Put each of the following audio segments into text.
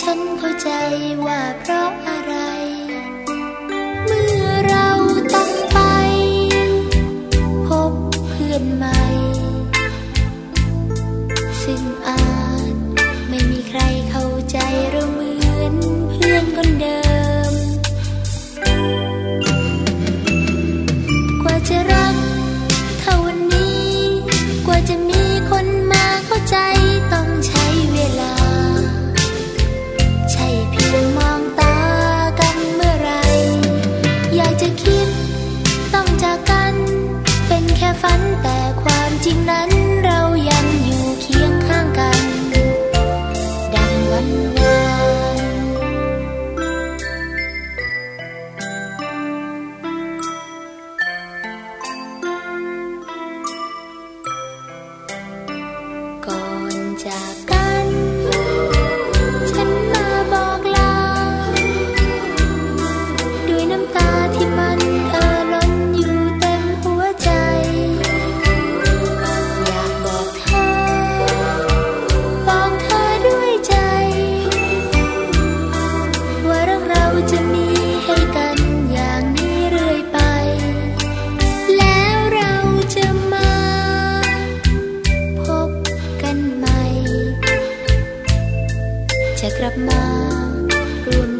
ฉันเข้าใจว่าเพราะ จะกลับมาร่วม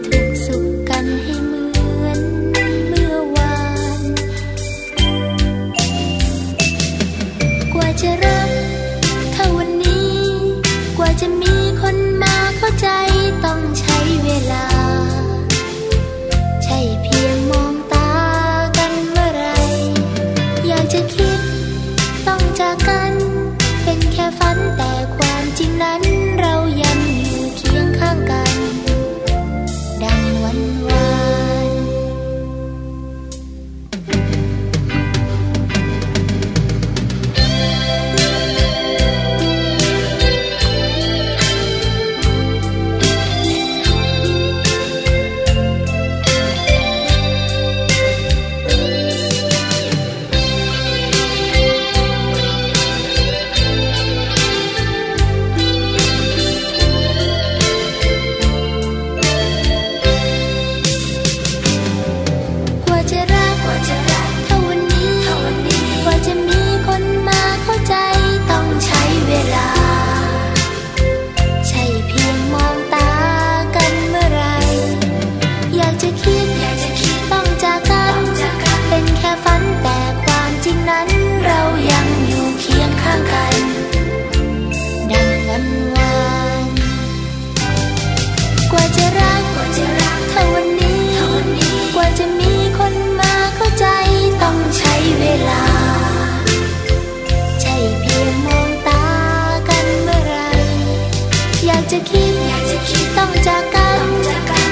ต้องจากกัน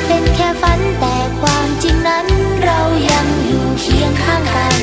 เป็นแค่ฝันแต่ความจริงนั้น เรายังอยู่เคียงข้างกัน